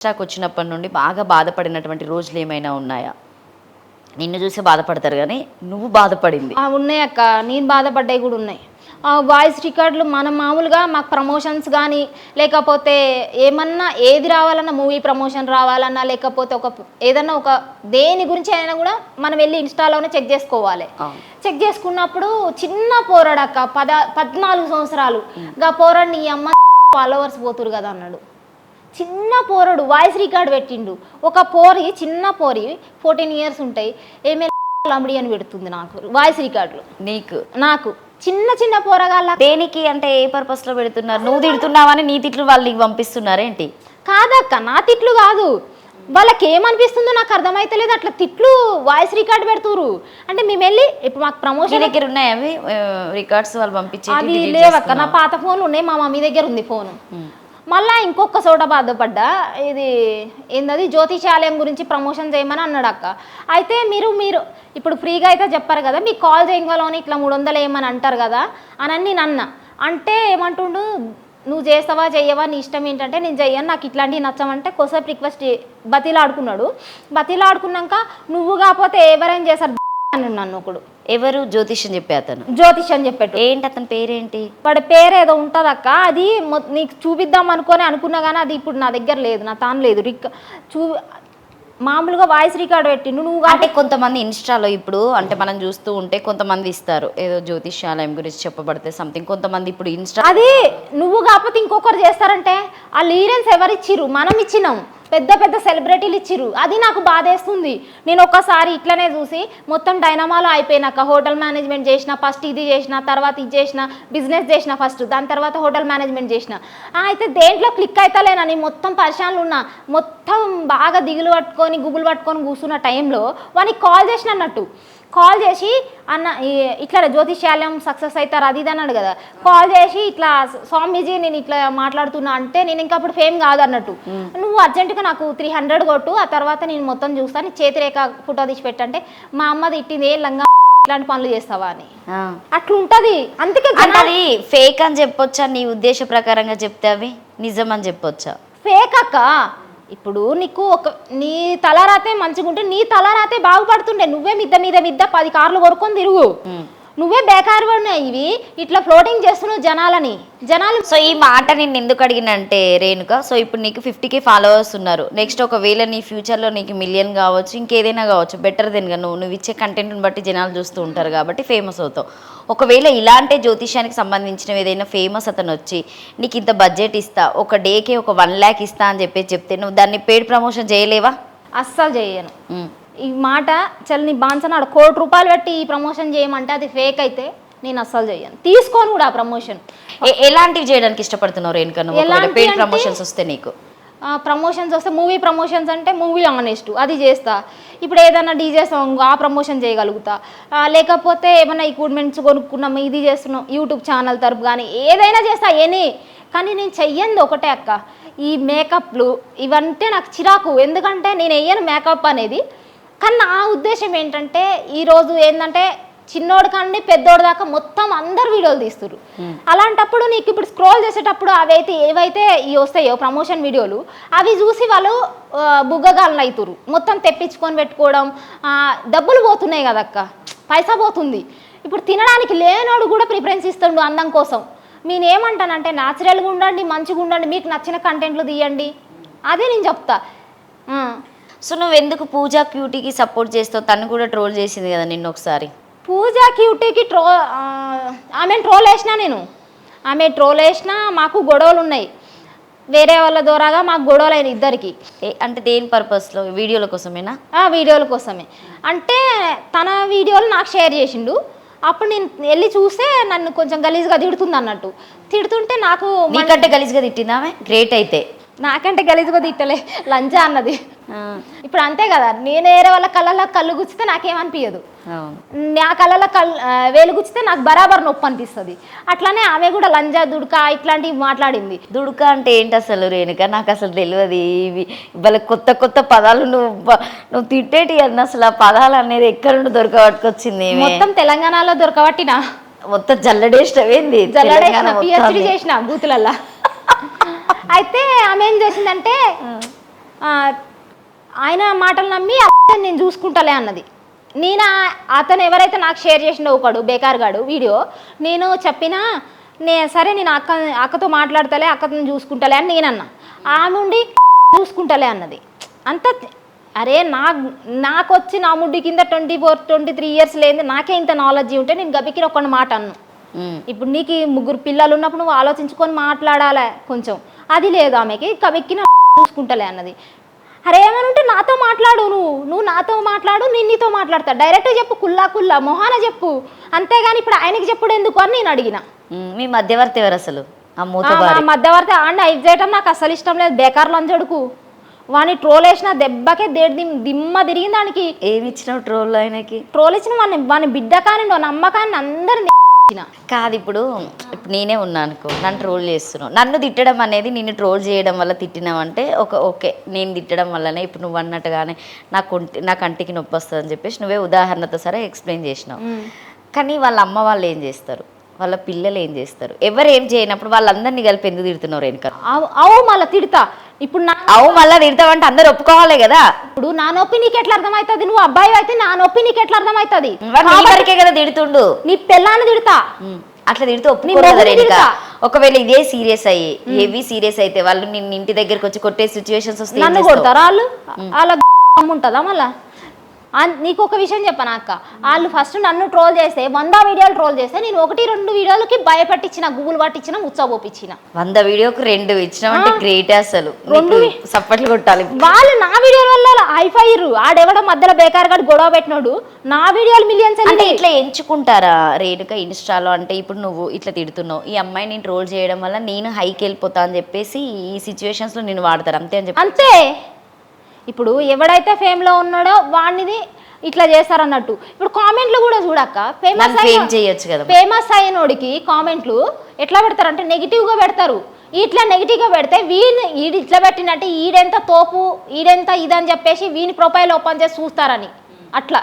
Stock వచ్చినప్పటి నుండి బాగా బాధపడినటువంటి రోజులు ఏమైనా ఉన్నాయా? నిన్ను చూసి బాధపడతారు కానీ నువ్వు బాధపడింది. ఆ, ఉన్నాయి అక్క. నేను బాధపడ్డాయి కూడా ఉన్నాయి. ఆ వాయిస్ రికార్డులు మనం మామూలుగా మాకు ప్రమోషన్స్ కానీ లేకపోతే ఏమన్నా ఏది రావాలన్నా మూవీ ప్రమోషన్ రావాలన్నా లేకపోతే ఒక ఏదన్నా ఒక దేని గురించి అయినా కూడా మనం వెళ్ళి ఇన్స్టాలోనే చెక్ చేసుకోవాలి. చెక్ చేసుకున్నప్పుడు చిన్న పోరాడక్క పద పద్నాలుగు సంవత్సరాలు. గా పోరాడు నీ అమ్మ ఫాలోవర్స్ పోతురు కదా అన్నాడు. చిన్న పోరడు వాయిస్ రికార్డ్ పెట్టిండు. ఒక పోరి చిన్న పోరి ఫోర్టీన్ ఇయర్స్ ఉంటాయి. ఏమే లమిడి అని పెడుతుంది నాకు వాయిస్ రికార్డులు. నీకు? నాకు. చిన్న చిన్న పోరగాళ్ళ. దేనికి అంటే ఏ పర్పస్లో పెడుతున్నారు? నువ్వు తిడుతున్నావని నీ తిట్లు వాళ్ళు నీకు పంపిస్తున్నారేంటి కాదక్క నా తిట్లు కాదు. వాళ్ళకి ఏమనిపిస్తుందో నాకు అర్థమైతలేదు. అట్లా తిట్లు వాయిస్ రికార్డ్ పెడుతురు అంటే మేము వెళ్ళి ఇప్పుడు మాకు ప్రమోషన్ దగ్గర ఉన్నాయి అవి? రికార్డ్స్ వాళ్ళు పంపించి అవి లేవక్క నా పాత ఫోన్లు ఉన్నాయి. మా మమ్మీ దగ్గర ఉంది ఫోను మళ్ళా ఇంకొక చోట బాధపడ్డా ఇది ఏందది జ్యోతిషాలయం గురించి ప్రమోషన్ చేయమని అన్నాడు అక్క అయితే మీరు మీరు ఇప్పుడు ఫ్రీగా అయితే చెప్పారు కదా మీకు కాల్ చేయగలని ఇట్లా మూడు వందలు ఏమని అంటారు కదా అని అని నేను అన్న అంటే ఏమంటుండు నువ్వు చేస్తావా చెయ్యవా నీ ఇష్టం ఏంటంటే నేను చెయ్యను నాకు ఇట్లాంటివి నచ్చమంటే కొసేపు రిక్వెస్ట్ బతిలాడుకున్నాడు. బతిలాడుకున్నాక నువ్వు కాకపోతే ఎవరైనా చేశారు అని నన్ను ఒకడు. ఎవరు జ్యోతిష్యం చెప్పే అతను? జ్యోతిష్ అని చెప్పాడు ఏంటి అతని పేరేంటి? వాడి పేరు ఏదో ఉంటుందక్క అది మొ- నీకు చూపిద్దాం అనుకొని అనుకున్నా కానీ అది ఇప్పుడు నా దగ్గర లేదు నా తాను లేదు. రిక్ చూ మామూలుగా వాయిస్ రికార్డ్ పెట్టిండు నువ్వు అంటే కొంతమంది ఇన్స్టాలో ఇప్పుడు అంటే మనం చూస్తూ ఉంటే కొంతమంది ఇస్తారు. ఏదో జ్యోతిష్యాలయం గురించి చెప్పబడితే సంథింగ్ కొంతమంది ఇప్పుడు ఇన్స్టా అది నువ్వు కాకపోతే ఇంకొకరు చేస్తారంటే ఆ లీరెన్స్ ఎవరు ఇచ్చిర్రు మనం ఇచ్చినాం. పెద్ద పెద్ద సెలబ్రిటీలు ఇచ్చిర్రు. అది నాకు బాధేస్తుంది. నేను ఒక్కసారి ఇట్లనే చూసి మొత్తం డైనమాలో అయిపోయినాక హోటల్ మేనేజ్మెంట్ చేసిన ఫస్ట్ ఇది చేసిన తర్వాత ఇది చేసిన బిజినెస్ చేసిన ఫస్ట్ దాని తర్వాత హోటల్ మేనేజ్మెంట్ చేసిన. అయితే దేంట్లో క్లిక్ అవుతలేనని మొత్తం పరిశానలు ఉన్నా. మొత్తం బాగా దిగులు పట్టుకొని గుబులు పట్టుకొని కూర్చున్న టైంలో వానికి కాల్ చేసిన అన్నట్టు కాల్ చేసి అన్న ఇట్లా జ్యోతిష్యాలయం సక్సెస్ అవుతారు అది ఇది అన్నాడు కదా. కాల్ చేసి ఇట్లా స్వామీజీ నేను ఇట్లా మాట్లాడుతున్నా అంటే నేను ఇంకా అప్పుడు ఫేమ్ కాదు అన్నట్టు. నువ్వు అర్జెంటుగా నాకు త్రీ హండ్రెడ్ కొట్టు ఆ తర్వాత నేను మొత్తం చూస్తాను చేతిరేఖ ఫోటో తీసి పెట్టంటే మా అమ్మది ఇట్టింది ఏ లంగా ఇట్లాంటి పనులు చేస్తావా? అని. అట్లుంటది. అందుకే అది ఫేక్ అని చెప్పొచ్చా? నీ ఉద్దేశ ప్రకారంగా చెప్తే అవి నిజం అని చెప్పొచ్చా? ఫేక్ అక్క. ఇప్పుడు నీకు ఒక నీ తలరాతే మంచిగుంటే నీ తలరాతే బాగుపడుతుండే. నువ్వే మిద్ద మీద మిద్ద పది కార్లు కొనుక్కొని తిరుగు. నువ్వే బేకారు పడినాయి ఇవి ఇట్లా ఫ్లోటింగ్ చేస్తున్నావు జనాలని. జనాలు సో ఈ మాట నేను ఎందుకు అడిగినంటే రేణుక సో ఇప్పుడు నీకు ఫిఫ్టీకే ఫాలోవర్స్ ఉన్నారు. నెక్స్ట్ ఒకవేళ నీ ఫ్యూచర్లో నీకు మిలియన్ కావచ్చు ఇంకేదైనా కావచ్చు బెటర్ దెన్ నువ్వు నువ్వు ఇచ్చే కంటెంట్ని బట్టి జనాలు చూస్తూ ఉంటారు కాబట్టి ఫేమస్ అవుతావు. ఒకవేళ ఇలాంటి జ్యోతిష్యానికి సంబంధించిన ఏదైనా ఫేమస్ అతను వచ్చి నీకు ఇంత బడ్జెట్ ఇస్తా ఒక డేకే ఒక వన్ ల్యాక్ ఇస్తా అని చెప్పి చెప్తే నువ్వు దాన్ని పేడ్ ప్రమోషన్ చేయలేవా? అస్సలు చేయను. ఈ మాట చల్ నీ బాన్సనాడు కోటి రూపాయలు పెట్టి ఈ ప్రమోషన్ చేయమంటే అది ఫేక్ అయితే నేను అస్సలు చేయను. తీసుకోను కూడా ఆ ప్రమోషన్ ఎలాంటివి చేయడానికి ఇష్టపడుతున్నావు రేణుక నువ్వు ఒకవేళ ఎలాంటి పేడ్ అంటే- ప్రమోషన్స్ వస్తే నీకు? ప్రమోషన్స్ వస్తే మూవీ ప్రమోషన్స్ అంటే మూవీ ఆనెస్ట్ అది చేస్తా. ఇప్పుడు ఏదైనా డీజే సాంగ్ ఆ ప్రమోషన్ చేయగలుగుతా. లేకపోతే ఏమైనా ఎక్విప్మెంట్స్ కొనుక్కున్నాం ఇది చేస్తున్నాం యూట్యూబ్ ఛానల్ తరపు కానీ ఏదైనా చేస్తా ఎనీ కానీ నేను చెయ్యంది ఒకటే అక్క. ఈ మేకప్లు ఇవంటే నాకు చిరాకు. ఎందుకంటే నేను వేయను మేకప్ అనేది. కానీ నా ఉద్దేశం ఏంటంటే ఈరోజు ఏంటంటే చిన్నోడు కానీ పెద్దోడు దాకా మొత్తం అందరు వీడియోలు తీస్తున్నారు అలాంటప్పుడు నీకు ఇప్పుడు స్క్రోల్ చేసేటప్పుడు అవైతే ఏవైతే ఇవి వస్తాయో ప్రమోషన్ వీడియోలు అవి చూసి వాళ్ళు ఆ, బుగ్గగాళ్ళు అవుతురు మొత్తం తెప్పించుకొని పెట్టుకోవడం డబ్బులు పోతున్నాయి కదక్క. పైసా పోతుంది. ఇప్పుడు తినడానికి లేనోడు కూడా ప్రిఫరెన్స్ ఇస్తుండు అందం కోసం. నేను ఏమంటానంటే న్యాచురల్గా ఉండండి మంచిగా ఉండండి మీకు నచ్చిన కంటెంట్లు తీయండి. అదే నేను చెప్తా. సో నువ్వు ఎందుకు పూజా క్యూటీకి సపోర్ట్ చేస్తావు? తను కూడా ట్రోల్ చేసింది కదా నిన్న ఒకసారి. పూజా క్యూటీకి ట్రో ఆ, ఆమెను ట్రోల్ వేసిన నేను. ఆమె ట్రోల్ వేసిన మాకు గొడవలు ఉన్నాయి వేరే వాళ్ళ ద్వారాగా మాకు గొడవలు అయినాయి ఇద్దరికి అంటే దేని పర్పస్లో వీడియోల కోసమేనా? ఆ వీడియోల కోసమే. అంటే తన వీడియోలు నాకు షేర్ చేసిండు. అప్పుడు నేను వెళ్ళి చూస్తే నన్ను కొంచెం గలీజ్గా తిడుతుంది అన్నట్టు. తిడుతుంటే నాకు నీకంటే గలీజ్గా తిట్టిందామే గ్రేట్ అయితే. నాకంటే గలీజ్గా తిట్టలే లంచా అన్నది. ఇప్పుడు అంతే కదా నేను వేరే వాళ్ళ కళ్ళల్లో కళ్ళు గుచ్చితే నాకేమనిపించదు నా కళ్ళలో కళ్ళు వేలు గుచ్చితే నాకు బరాబర్ నొప్పి అనిపిస్తుంది. అట్లానే ఆమె కూడా లంజా దుడక ఇట్లాంటివి మాట్లాడింది. దుడుక అంటే ఏంటి అసలు రేణుక? నాకు అసలు తెలియదు ఇవి వాళ్ళ కొత్త కొత్త పదాలు నువ్వు నువ్వు తిట్టేటి అన్న అసలు ఆ పదాలు అనేది ఎక్కడ నుండి దొరకబట్టుకొచ్చింది? మొత్తం తెలంగాణలో దొరకబట్టిన? మొత్తం జల్లడేష్టమేంది? జల్లడేసిన తెలంగాణ పిహెచ్డి. చేసిన బూతులల్లా. అయితే ఆమె ఏం చేసిందంటే ఆయన మాటలు నమ్మి నేను చూసుకుంటలే అన్నది. నేను అతను ఎవరైతే నాకు షేర్ చేసిండో ఒకడు బేకార్గాడు వీడియో నేను చెప్పినా నే సరే నేను అక్క అక్కతో మాట్లాడతలే అక్కతో చూసుకుంటలే అని నేనన్నా. ఆమె ఉండి చూసుకుంటలే అన్నది. అంత అరే నా నాకు వచ్చి నా ముడ్డి కింద twenty four twenty three years లేని నాకే ఇంత నాలెడ్జ్ ఉంటే నేను గబికిన ఒక మాట అన్ను. ఇప్పుడు నీకు ముగ్గురు పిల్లలు ఉన్నప్పుడు నువ్వు ఆలోచించుకొని మాట్లాడాలి కొంచెం? అది లేదు ఆమెకి. కవెక్కిన చూసుకుంటలే అన్నది. అరే ఏమని ఉంటే నాతో మాట్లాడు నువ్వు. నువ్వు నాతో మాట్లాడు నేను నీతో మాట్లాడతా. డైరెక్ట్ చెప్పు కుల్లా కుల్లా మొహాన చెప్పు. అంతేగాని ఇప్పుడు ఆయనకి చెప్పుడు ఎందుకు అని నేను అడిగిన. మీ మధ్యవర్తి ఎవరు అసలు? మధ్యవర్తి ఆడిని ఐదు చేయటం నాకు అసలు ఇష్టం లేదు. బేకార్ లంచడుకు వాని ట్రోల్ వేసిన దెబ్బకే దేడి దిమ్- దిమ్మ తిరిగింది దానికి ఏమి ఇచ్చినావు ట్రోల్ ఆయనకి? ట్రోల్ ఇచ్చిన వాని వాని బిడ్డ కానీ నమ్మకాన్ని అందరిని ఇచ్చిన కాదు ఇప్పుడు ఇప్పుడు నేనే ఉన్నా అనుకో నన్ను ట్రోల్ చేస్తున్నావు. నన్ను తిట్టడం అనేది నిన్ను ట్రోల్ చేయడం వల్ల తిట్టినావంటే ఒక ఓకే నేను తిట్టడం వల్లనే ఇప్పుడు నువ్వు అన్నట్టుగానే నా కొంటి నా కంటికి నొప్పి వస్తుంది అని చెప్పేసి నువ్వే ఉదాహరణతో సరే ఎక్స్ప్లెయిన్ చేసినావు. కానీ వాళ్ళ అమ్మ వాళ్ళు ఏం చేస్తారు? వాళ్ళ పిల్లలు ఏం చేస్తారు? ఎవరు ఏం చేయనప్పుడు వాళ్ళందరినీ కలిపి ఎందుకు తిడుతున్నారు వెనుక అవు అవు మళ్ళీ తిడతా. ఇప్పుడు నా అవు మళ్ళీ తిడతావంటే అందరు ఒప్పుకోవాలి కదా? ఇప్పుడు నా నొప్పి నీకు ఎట్లా అర్థమవుతుంది? నువ్వు అబ్బాయి అయితే నా నొప్పి నీకు ఎట్లా అర్థమవుతుంది? వాడు నీ వరకే కదా తిడుతుండు. నీ పెళ్ళాన్ని తిడతా. ఉమ్, అట్లా తిడితే ఒప్పుకోరు కదా మొగుడిని రేణుక? తిడతా. ఒకవేళ ఇదే సీరియస్ అయ్యి హెవీ సీరియస్ అయితే వాళ్ళు నిన్ను ఇంటి దగ్గరికి వచ్చి కొట్టే సిచ్యువేషన్స్ వస్తే ఏం నన్ను? కొడతారా వాళ్ళు? వాళ్ళ ఉంటుందా మళ్ళా? నీకు ఒక విషయం చెప్పనా అక్క? వాళ్ళు ఫస్ట్ నన్ను ట్రోల్ చేస్తే వంద వీడియోలు ట్రోల్ చేస్తే నేను ఒకటి రెండు వీడియోలకి భయపట్టించిన గుబులు పట్టించిన ముచ్చబోపించిన వంద వీడియోకు రెండు ఇచ్చినామంటే గ్రేట్ అసలు. రెండు సప్పట్లు కొట్టాలి. వాళ్ళు నా వీడియోల వల్ల హైఫైర్రు ఆడెవడో మధ్యలో బేకార్ గాడు గొడవ పెట్టినాడు నా వీడియోలు మిలియన్స్ అంటే ఇట్లా ఎంచుకుంటారా రేణుక ఇన్స్టాలో? అంటే ఇప్పుడు నువ్వు ఇట్లా తిడుతున్నావు. ఈ అమ్మాయిని ట్రోల్ చేయడం వల్ల నేను హైకి వెళ్ళిపోతా అని చెప్పేసి ఈ సిచ్యువేషన్స్లో నేను వాడతారు. అంతే అని చెప్పి అంతే. ఇప్పుడు ఎవడైతే ఫేమ్లో ఉన్నాడో వాడిని ఇట్లా చేస్తారన్నట్టు. ఇప్పుడు కామెంట్లు కూడా చూడక్క. ఫేమస్ నన్ను ఫేమ్ చేయొచ్చు కదా. ఫేమస్ అయినోడికి కామెంట్లు ఎట్లా పెడతారంటే నెగిటివ్గా పెడతారు. ఇట్లా నెగిటివ్గా పెడితే వీడిని ఈడు ఇట్లా పెట్టినట్టు ఈడెంత తోపు ఈడెంత ఇదని చెప్పేసి వీని ప్రొఫైల్ ఓపెన్ చేసి చూస్తారని. అట్లా.